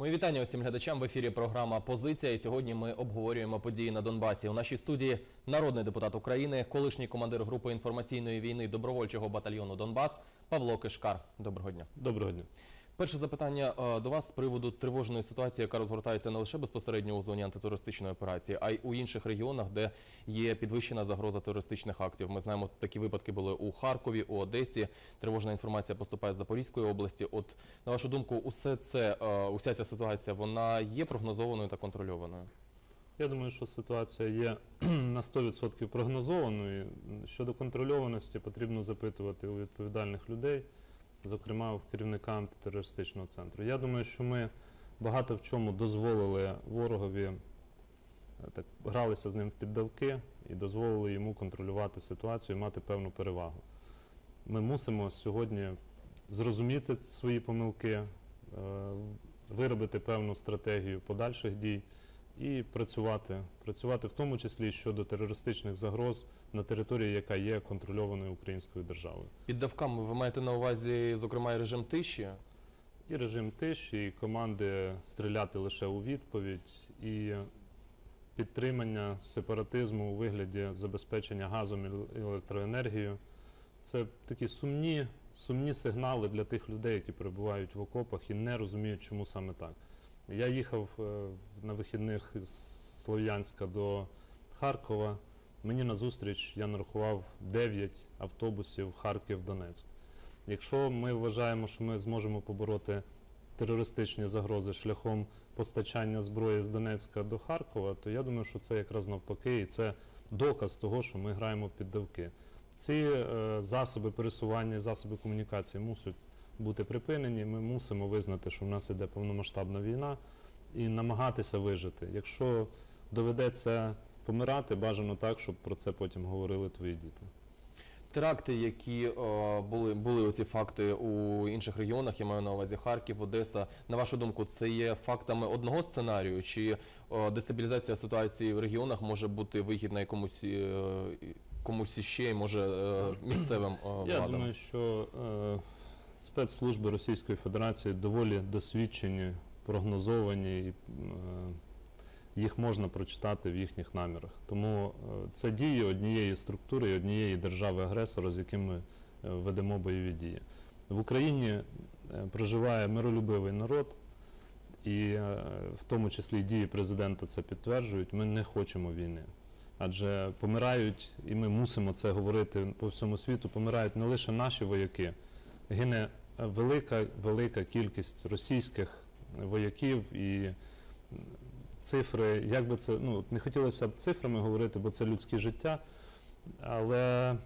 Мої вітання усім глядачам в ефірі. Програма Позиція. І сьогодні ми обговорюємо події на Донбасі. У нашій студії народний депутат України, колишній командир групи інформаційної війни добровольчого батальйону Донбас Павло Кишкар. Доброго дня. Доброго дня. Перше запитання е, до вас з приводу тривожної ситуації, яка розгортається не лише безпосередньо у зоні антитерористичної операції, а й у інших регіонах, де є підвищена загроза терористичних актів. Ми знаємо, такі випадки були у Харкові, у Одесі. Тривожна інформація поступає з Запорізької області. От на вашу думку, усе це, е, уся ця ситуація, вона є прогнозованою та контрольованою. Я думаю, що ситуація є на 100% прогнозованою. Щодо контрольованості потрібно запитувати у відповідальних людей, зокрема у керівника антитерористичного центру. Я думаю, що ми багато в чому дозволили ворогові, е, так гралися з ним в піддавки і дозволили йому контролювати ситуацію і мати певну перевагу. Ми мусимо сьогодні зрозуміти свої помилки, е, виробити певну стратегію подальших дій і працювати. Працювати в тому числі щодо терористичних загроз на території, яка є контрольованою українською державою. Під давками ви маєте на увазі, зокрема, і режим тиші. І режим тиші, і команди стріляти лише у відповідь, і підтримання сепаратизму у вигляді забезпечення газом і електроенергією. Це такі сумні, сумні сигнали для тих людей, які перебувають в окопах і не розуміють, чому саме так. Я їхав е, на вихідних з Слов'янська до Харкова. Мені назустріч я нарахував 9 автобусів Харків-Донецьк. Якщо ми вважаємо, що ми зможемо побороти терористичні загрози шляхом постачання зброї з Донецька до Харкова, то я думаю, що це якраз навпаки, і це доказ того, що ми граємо в піддавки. Ці е, засоби пересування, засоби комунікації мусять бути припинені. Ми мусимо визнати, що в нас іде повномасштабна війна, і намагатися вижити. Якщо доведеться помирати, бажано так, щоб про це потім говорили твої діти. Теракти, які е, були, були оці факти у інших регіонах, я маю на увазі Харків, Одеса. На вашу думку, це є фактами одного сценарію, чи е, дестабілізація ситуації в регіонах може бути вигідна якомусь е, комусь іще, і може місцевим владам? Я думаю, що спецслужби Російської Федерації доволі досвідчені, прогнозовані, і е, їх можна прочитати в їхніх намірах. Тому е, це дії однієї структури і однієї держави-агресора, з яким ми е, ведемо бойові дії. В Україні проживає миролюбивий народ, і в тому числі дії президента це підтверджують. Ми не хочемо війни. Адже помирають, і ми мусимо це говорити по всьому світу. Помирають не лише наші вояки, гине велика, велика кількість російських вояків і цифри, як би це, ну не хотілося б цифрами говорити, бо це людське життя, але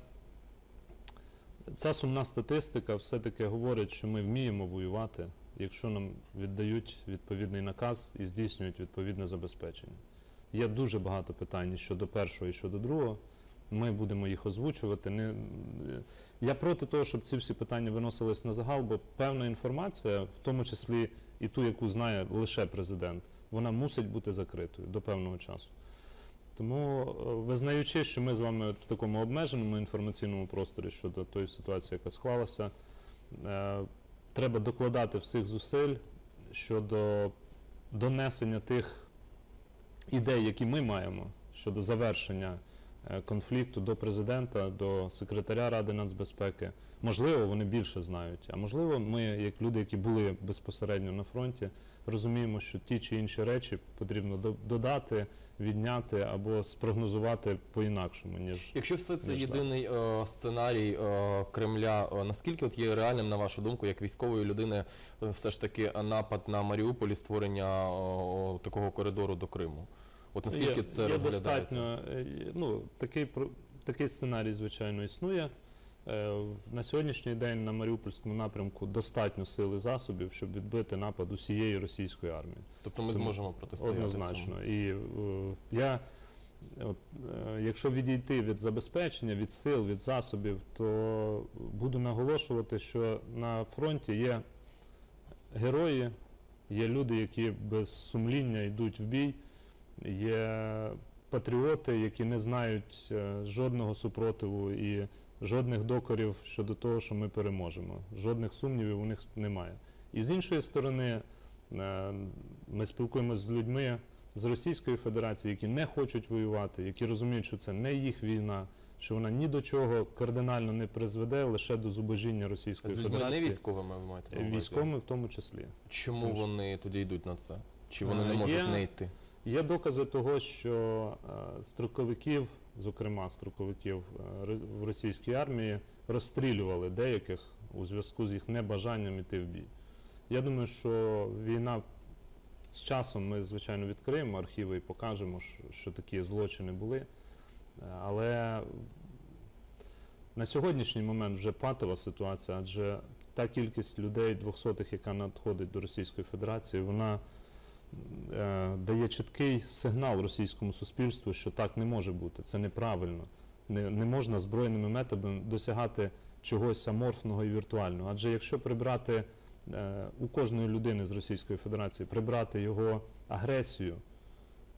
ця сумна статистика все-таки говорить, що ми вміємо воювати, якщо нам віддають відповідний наказ і здійснюють відповідне забезпечення. Є дуже багато питань щодо першого і щодо другого. Ми будемо їх озвучувати. Не... Я проти того, щоб ці всі питання виносились на загал, бо певна інформація, в тому числі і ту, яку знає лише президент, вона мусить бути закритою до певного часу. Тому, е, визнаючи, що ми з вами в такому обмеженому інформаційному просторі щодо тої ситуації, яка склалася, е, треба докладати всіх зусиль щодо донесення тих ідей, які ми маємо щодо завершення конфлікту до президента, до секретаря Ради нацбезпеки. Можливо, вони більше знають. А можливо, ми, як люди, які були безпосередньо на фронті, розуміємо, що ті чи інші речі потрібно до- додати, відняти або спрогнозувати по-інакшому, ніж Якщо все це єдиний е, сценарій е, Кремля, е, наскільки от є реальним, на вашу думку, як військової людини, е, все ж таки напад на Маріуполь і створення е, такого коридору до Криму? От наскільки є, це є розглядається? достатньо, е, ну, такий, про- такий сценарій, звичайно, існує. Е, На сьогоднішній день на Маріупольському напрямку достатньо сил і засобів, щоб відбити напад усієї російської армії. Тобто ми зможемо протистояти цьому? Однозначно. І е, я, от, е, якщо відійти від забезпечення, від сил, від засобів, то буду наголошувати, що на фронті є герої, є люди, які без сумління йдуть в бій, є патріоти, які не знають е, жодного супротиву і жодних докорів щодо того, що ми переможемо. Жодних сумнівів у них немає. І з іншої сторони, Е, Ми спілкуємося з людьми з Російської Федерації, які не хочуть воювати, які розуміють, що це не їх війна, що вона ні до чого кардинально не призведе, лише до зубожіння Російської людьми не військовими ви маєте військовими в тому числі. Чому Тому вони тоді йдуть на це? Чи вони Е, не можуть не йти? Є докази того, що е, строковиків, зокрема строковиків е, в російській армії, розстрілювали деяких у зв'язку з їх небажанням іти в бій. Я думаю, що війна з часом ми, звичайно, відкриємо архіви і покажемо, що, такі злочини були. Е, Але на сьогоднішній момент вже патова ситуація, адже та кількість людей двохсотих, яка надходить до Російської Федерації, вона дає чіткий сигнал російському суспільству, що так не може бути, це неправильно. Не, не можна збройними методами досягати чогось аморфного і віртуального. Адже якщо прибрати е, у кожної людини з Російської Федерації, прибрати його агресію,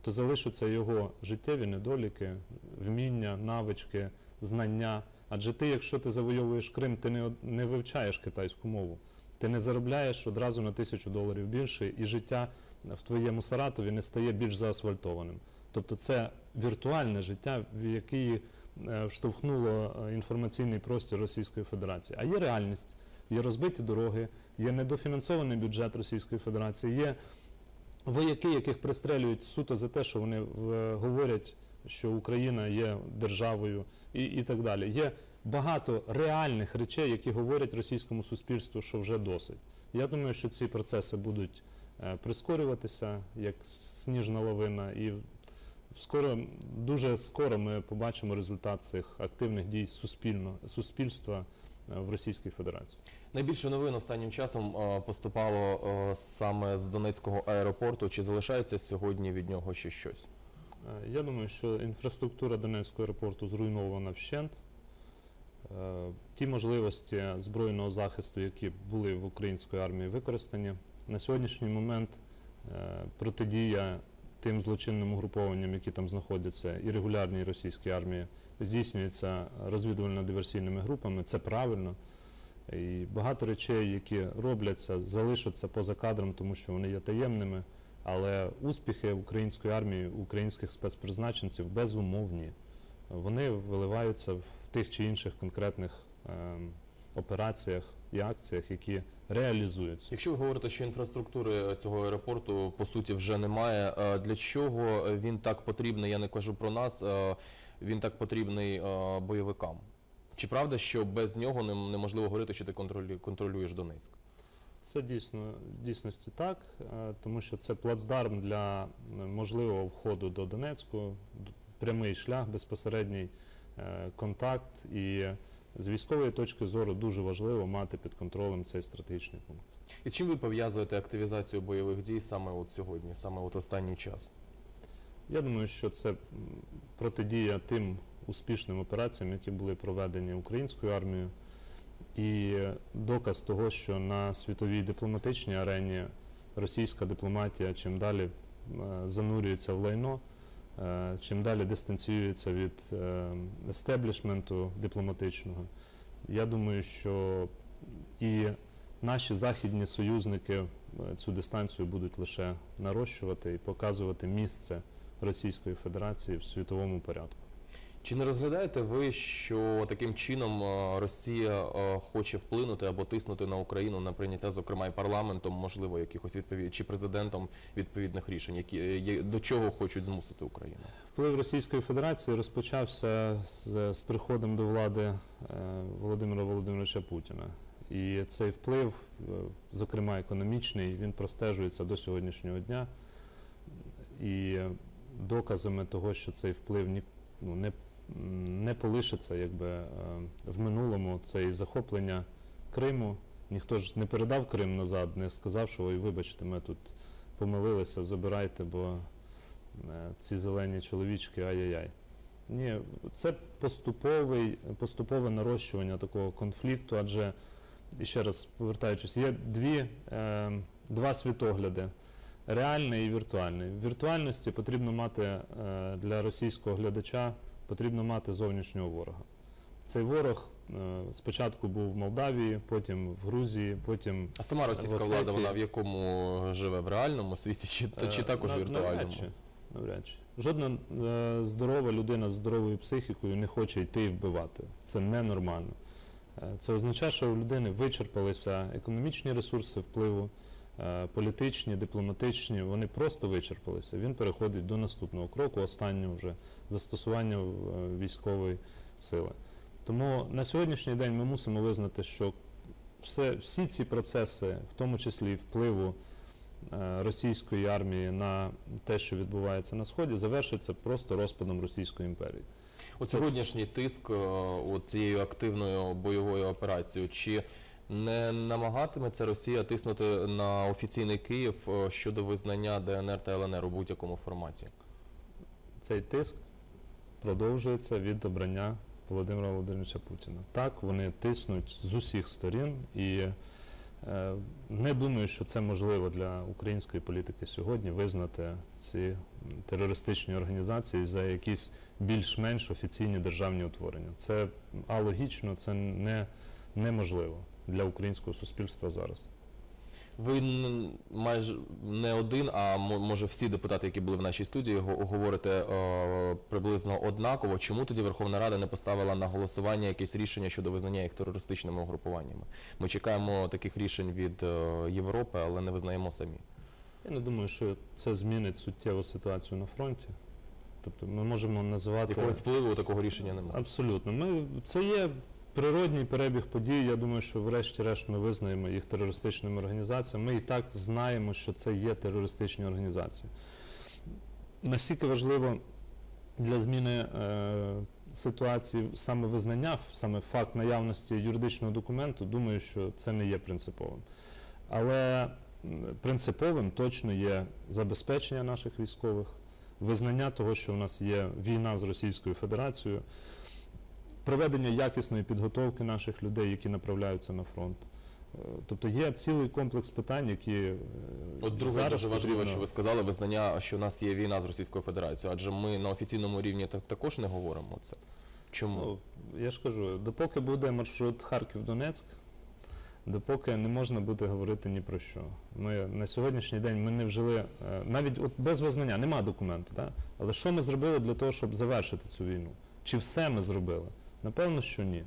то залишаться його життєві недоліки, вміння, навички, знання. Адже ти, якщо ти завойовуєш Крим, ти не, не вивчаєш китайську мову. Ти не заробляєш одразу на тисячу доларів більше, і життя в твоєму Саратові не стає більш заасфальтованим. Тобто це віртуальне життя, в яке е, вштовхнуло е, інформаційний простір Російської Федерації. А є реальність, є розбиті дороги, є недофінансований бюджет Російської Федерації, є вояки, яких пристрелюють суто за те, що вони говорять, що Україна є державою і, і так далі. Є багато реальних речей, які говорять російському суспільству, що вже досить. Я думаю, що ці процеси будуть е, прискорюватися як сніжна лавина, і скоро, дуже скоро ми побачимо результат цих активних дій суспільно, суспільства е, в Російській Федерації. Найбільше новин останнім часом е, поступало е, саме з Донецького аеропорту. Чи залишається сьогодні від нього ще щось? Е, Я думаю, що інфраструктура Донецького аеропорту зруйнована вщент. Е, Ті можливості збройного захисту, які були в української армії використані, на сьогоднішній момент е, протидія тим злочинним угрупованням, які там знаходяться, і регулярній російській армії, здійснюється розвідувально-диверсійними групами. Це правильно. І багато речей, які робляться, залишаться поза кадром, тому що вони є таємними. Але успіхи української армії, українських спецпризначенців безумовні. Вони виливаються в тих чи інших конкретних ем, операціях і акціях, які реалізуються. Якщо ви говорите, що інфраструктури цього аеропорту по суті вже немає, е, для чого він так потрібний? Я не кажу про нас. е, Він так потрібний е, бойовикам. Чи правда, що без нього неможливо говорити, що ти контролю- контролюєш Донецьк? Це дійсно в дійсності так, е, тому що це плацдарм для е, можливого входу до Донецьку, прямий шлях, безпосередній е, контакт. І з військової точки зору дуже важливо мати під контролем цей стратегічний пункт. І чим ви пов'язуєте активізацію бойових дій саме от сьогодні, саме от останній час? Я думаю, що це протидія тим успішним операціям, які були проведені українською армією, і доказ того, що на світовій дипломатичній арені російська дипломатія чим далі занурюється в лайно, чим далі дистанціюється від е, естеблішменту дипломатичного. Я думаю, що і наші західні союзники е, цю дистанцію будуть лише нарощувати і показувати місце Російської Федерації в світовому порядку. Чи не розглядаєте ви, що таким чином е, Росія е, хоче вплинути або тиснути на Україну на прийняття, зокрема і парламентом, можливо, якихось відповідь чи президентом відповідних рішень, які е, до чого хочуть змусити Україну? Вплив Російської Федерації розпочався з, з приходом до влади Володимира Володимировича Путіна. І цей вплив, зокрема економічний, він простежується до сьогоднішнього дня. І доказами того, що цей вплив ні, ну, не, не полишиться якби, е, в минулому, це і захоплення Криму. Ніхто ж не передав Крим назад, не сказав, що ой, вибачте, ми тут помилилися, забирайте, бо е, ці зелені чоловічки, ай-яй-яй. Ні, це поступовий, поступове нарощування такого конфлікту, адже, і ще раз повертаючись, є дві, е, два світогляди. Реальний і віртуальний. В віртуальності потрібно мати е, для російського глядача потрібно мати зовнішнього ворога. Цей ворог е, спочатку був в Молдавії, потім в Грузії, потім А сама російська В влада, вона в якому живе? В реальному світі чи, Е, чи також нав- віртуальному? Навряд чи, навряд чи. Жодна е, здорова людина з здоровою психікою не хоче йти і вбивати. Це ненормально. Е, Це означає, що у людини вичерпалися економічні ресурси впливу, е, політичні, дипломатичні, вони просто вичерпалися. Він переходить до наступного кроку, останнього вже застосування е, військової сили. Тому на сьогоднішній день ми мусимо визнати, що все, всі ці процеси, в тому числі впливу е, російської армії на те, що відбувається на сході, завершиться просто розпадом Російської імперії. От сьогоднішній тиск е, от цією активною бойовою операцією, чи не намагатиметься Росія тиснути на офіційний Київ е, щодо визнання ДНР та ЛНР у будь-якому форматі? Цей тиск продовжується від обрання Володимира Володимировича Путіна. Так, вони тиснуть з усіх сторін і е, не думаю, що це можливо для української політики сьогодні визнати ці терористичні організації за якісь більш-менш офіційні державні утворення. Це алогічно, це не, неможливо для українського суспільства зараз. Ви майже не один, а може всі депутати, які були в нашій студії, говорите е, приблизно однаково. Чому тоді Верховна Рада не поставила на голосування якесь рішення щодо визнання їх терористичними угрупуваннями? Ми чекаємо таких рішень від е, Європи, але не визнаємо самі. Я не думаю, що це змінить суттєву ситуацію на фронті. Тобто ми можемо називати Якогось впливу такого рішення немає. Абсолютно. Ми, це є природній перебіг подій. Я думаю, що врешті-решт ми визнаємо їх терористичними організаціями. Ми і так знаємо, що це є терористичні організації. Настільки важливо для зміни е, ситуації саме визнання, саме факт наявності юридичного документу, думаю, що це не є принциповим. Але принциповим точно є забезпечення наших військових, визнання того, що в нас є війна з Російською Федерацією, проведення якісної підготовки наших людей, які направляються на фронт. Е, Тобто є цілий комплекс питань, які е, От друге зараз дуже важливо, потрібно- що ви сказали, визнання, що у нас є війна з Російською Федерацією, адже ми на офіційному рівні так- також не говоримо це. Чому? Ну, я ж кажу, допоки буде маршрут Харків-Донецьк, допоки не можна буде говорити ні про що. Ми на сьогоднішній день ми не вжили, е, навіть от без визнання, нема документу, да? але що ми зробили для того, щоб завершити цю війну? Чи все ми зробили? Напевно, що ні.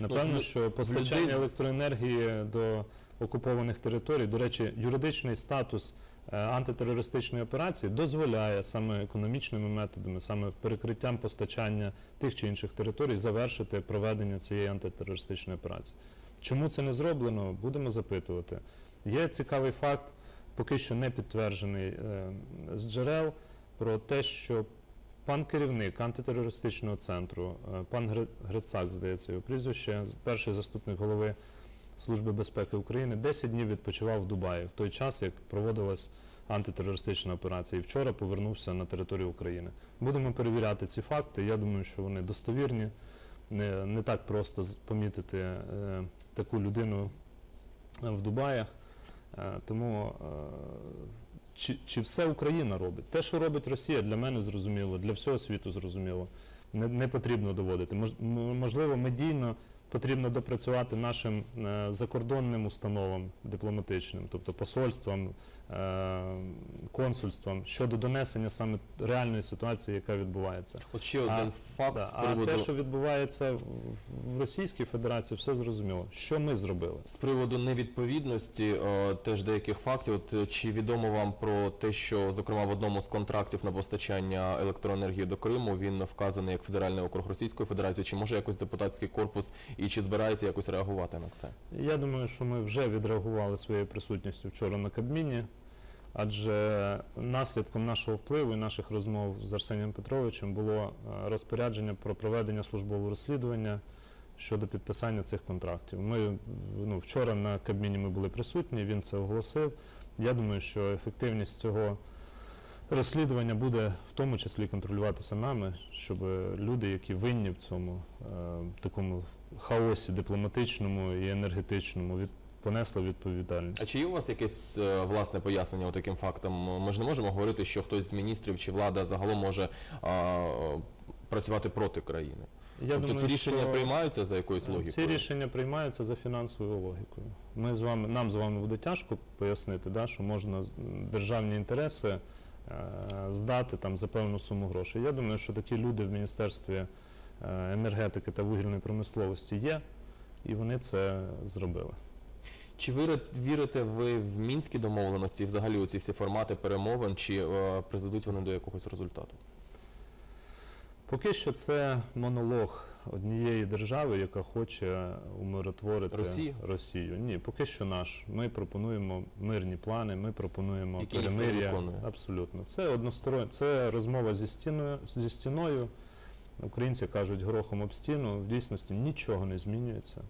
Напевно, Ну, що постачання електроенергії до окупованих територій, до речі, юридичний статус е, антитерористичної операції дозволяє саме економічними методами, саме перекриттям постачання тих чи інших територій завершити проведення цієї антитерористичної операції. Чому це не зроблено, будемо запитувати. Є цікавий факт, поки що не підтверджений е, з джерел, про те, що пан керівник антитерористичного центру, е, пан Гри- Грицак, здається, його прізвище, перший заступник голови Служби безпеки України, 10 днів відпочивав в Дубаї в той час, як проводилась антитерористична операція. І вчора повернувся на територію України. Будемо перевіряти ці факти. Я думаю, що вони достовірні. Не, не так просто помітити е, таку людину е, в Дубаях. Е, тому е, чи, чи все Україна робить? Те, що робить Росія, для мене зрозуміло, для всього світу зрозуміло. Не, не потрібно доводити. Мож, можливо, медійно потрібно допрацювати нашим е, закордонним установам дипломатичним, тобто посольствам, е, консульствам щодо донесення саме реальної ситуації, яка відбувається. От ще А, один факт Да, з а те, що відбувається в- Російській Федерації, все зрозуміло. Що ми зробили? З приводу невідповідності е, теж деяких фактів, от чи відомо вам про те, що зокрема в одному з контрактів на постачання електроенергії до Криму він вказаний як федеральний округ Російської Федерації, чи може якось депутатський корпус і чи збирається якось реагувати на це? Я думаю, що ми вже відреагували своєю присутністю вчора на Кабміні, адже наслідком нашого впливу і наших розмов з Арсенієм Петровичем було е, розпорядження про проведення службового розслідування щодо підписання цих контрактів. Ми ну, вчора на Кабміні ми були присутні, він це оголосив. Я думаю, що ефективність цього розслідування буде в тому числі контролюватися нами, щоб люди, які винні в цьому е, такому хаосі дипломатичному і енергетичному, від, понесли відповідальність. А чи є у вас якесь е, власне пояснення таким фактам? Ми ж не можемо говорити, що хтось з міністрів чи влада загалом може а, працювати проти країни. Я тобто думаю, ці рішення що приймаються за якоюсь логікою? Ці рішення приймаються за фінансовою логікою. Ми з вами, нам з вами буде тяжко пояснити, да, що можна державні інтереси е, здати там, за певну суму грошей. Я думаю, що такі люди в Міністерстві е, енергетики та вугільної промисловості є, і вони це зробили. Чи вірите, вірите ви в мінські домовленості і взагалі у ці всі формати перемовин, чи е, призведуть вони до якогось результату? Поки що це монолог однієї держави, яка хоче умиротворити Росію? Росію. Ні, поки що наш. Ми пропонуємо мирні плани, ми пропонуємо Які ніхто не перемир'я. виконує. Абсолютно. Це одностороння, це розмова зі стіною зі стіною. Українці кажуть горохом об стіну. В дійсності нічого не змінюється.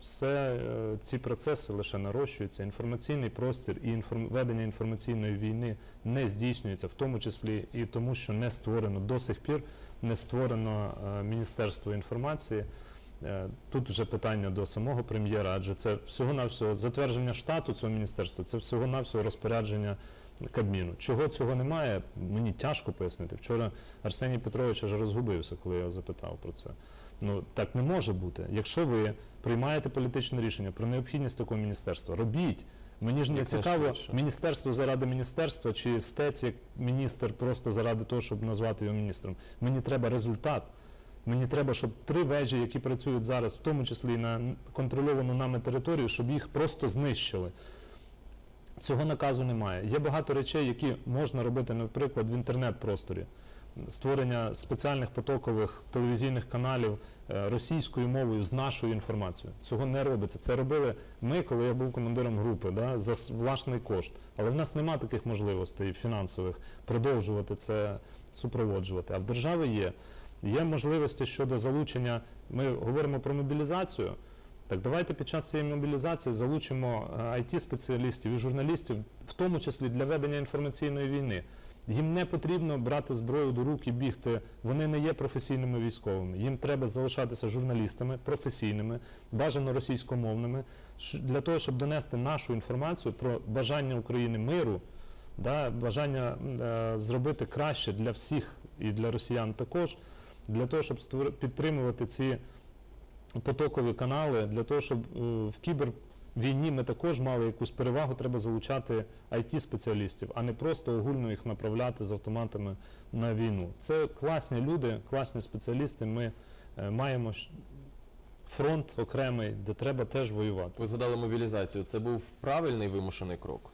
Все е, ці процеси лише нарощуються. Інформаційний простір і інформ... ведення інформаційної війни не здійснюється, в тому числі і тому, що не створено до сих пір не створено е, Міністерство інформації. Е, Тут вже питання до самого прем'єра, адже це всього-навсього затвердження штату цього міністерства, це всього-навсього розпорядження Кабміну. Чого цього немає, мені тяжко пояснити. Вчора Арсеній Петрович аж розгубився, коли я його запитав про це. Ну так не може бути. Якщо ви приймаєте політичне рішення про необхідність такого міністерства, робіть. Мені ж не цікаво, міністерство заради міністерства чи стець як міністр просто заради того, щоб назвати його міністром. Мені треба результат. Мені треба, щоб три вежі, які працюють зараз, в тому числі і на контрольовану нами територію, щоб їх просто знищили. Цього наказу немає. Є багато речей, які можна робити, наприклад, в інтернет-просторі. Створення спеціальних потокових телевізійних каналів е, російською мовою з нашою інформацією. Цього не робиться. Це робили ми, коли я був командиром групи, да, за власний кошт. Але в нас немає таких можливостей фінансових продовжувати це супроводжувати. А в держави є. Є можливості щодо залучення. Ми говоримо про мобілізацію. Так давайте під час цієї мобілізації залучимо it спеціалістів і журналістів, в тому числі для ведення інформаційної війни. Їм не потрібно брати зброю до рук і бігти. Вони не є професійними військовими. Їм треба залишатися журналістами, професійними, бажано російськомовними, для того, щоб донести нашу інформацію про бажання України миру, да, бажання е, зробити краще для всіх і для росіян також, для того, щоб підтримувати ці потокові канали, для того, щоб е, в кібервійні ми також мали якусь перевагу, треба залучати it спеціалістів а не просто огульно їх направляти з автоматами на війну. Це класні люди, класні спеціалісти. Ми е, маємо фронт окремий, де треба теж воювати. Ви згадали мобілізацію. Це був правильний вимушений крок.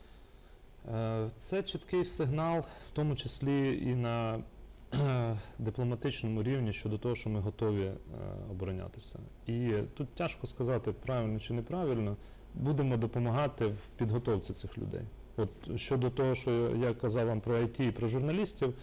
Е, Це чіткий сигнал, в тому числі і на дипломатичному рівні щодо того, що ми готові е, оборонятися. І тут тяжко сказати, правильно чи неправильно. Будемо допомагати в підготовці цих людей. От щодо того, що я казав вам про IT і про журналістів,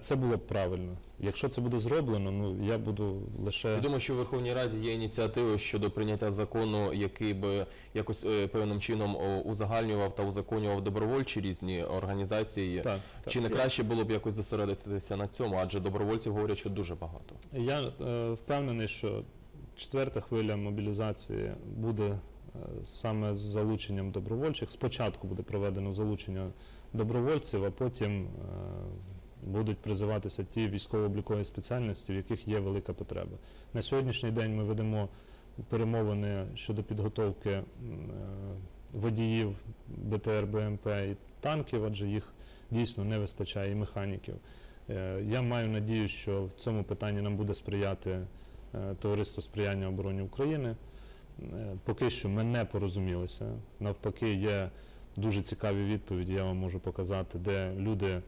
це було б правильно. Якщо це буде зроблено, ну я буду лише Відомо, що в Верховній Раді є ініціативи щодо прийняття закону, який би якось е, певним чином о, узагальнював та узаконював добровольчі різні організації. так, так. Чи не краще було б якось зосередитися на цьому? Адже добровольців говорять, що дуже багато. Я е, впевнений, що четверта хвиля мобілізації буде е, саме з залученням добровольчих. Спочатку буде проведено залучення добровольців, а потім е, будуть призиватися ті військово-облікові спеціальності, в яких є велика потреба. На сьогоднішній день ми ведемо перемовини щодо підготовки е, водіїв БТР, БМП і танків, адже їх дійсно не вистачає і механіків. Е, Я маю надію, що в цьому питанні нам буде сприяти е, Товариство сприяння обороні України. Поки що ми не порозумілися. Навпаки, є дуже цікаві відповіді, я вам можу показати, де люди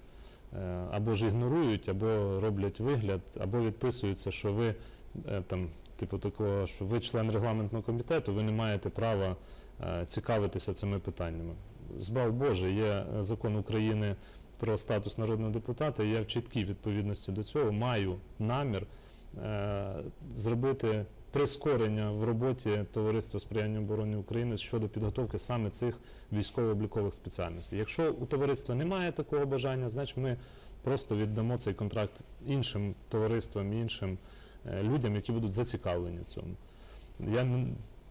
або ж ігнорують, або роблять вигляд, або відписуються, що ви е, там, типу такого, що ви член регламентного комітету, ви не маєте права е, цікавитися цими питаннями. Збав Боже, є е, закон України про статус народного депутата, і я в чіткій відповідності до цього маю намір е, зробити прискорення в роботі Товариства сприяння обороні України щодо підготовки саме цих військово-облікових спеціальностей. Якщо у товариства немає такого бажання, значить ми просто віддамо цей контракт іншим товариствам, іншим е, людям, які будуть зацікавлені в цьому. Я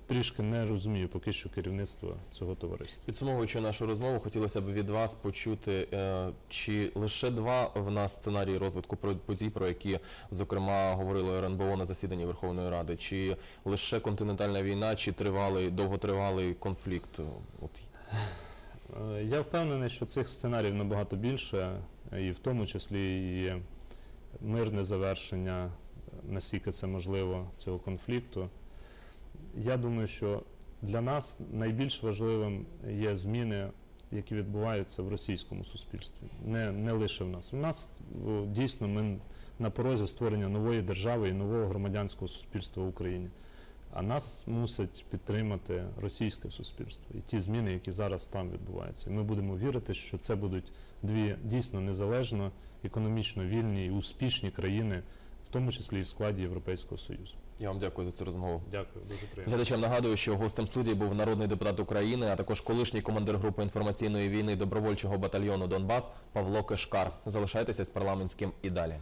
трішки не розумію поки що керівництво цього товариства. Підсумовуючи нашу розмову, хотілося б від вас почути, е, чи лише два в нас сценарії розвитку подій, про які, зокрема, говорило РНБО на засіданні Верховної Ради, чи лише континентальна війна, чи тривалий, довготривалий конфлікт? От Е, Я впевнений, що цих сценаріїв набагато більше, е, і в тому числі і мирне завершення, наскільки це можливо, цього конфлікту. Я думаю, що для нас найбільш важливим є зміни, які відбуваються в російському суспільстві, не, не лише в нас. У нас дійсно ми на порозі створення нової держави і нового громадянського суспільства в Україні. А нас мусить підтримати російське суспільство і ті зміни, які зараз там відбуваються. І ми будемо вірити, що це будуть дві дійсно незалежно, економічно вільні і успішні країни, в тому числі і в складі Європейського Союзу. я вам дякую за цю розмову. Дякую, дуже приємно. Глядачам нагадую, що гостем студії був народний депутат України, а також колишній командир групи інформаційної війни добровольчого батальйону Донбас Павло Кишкар. Залишайтеся з парламентським і далі.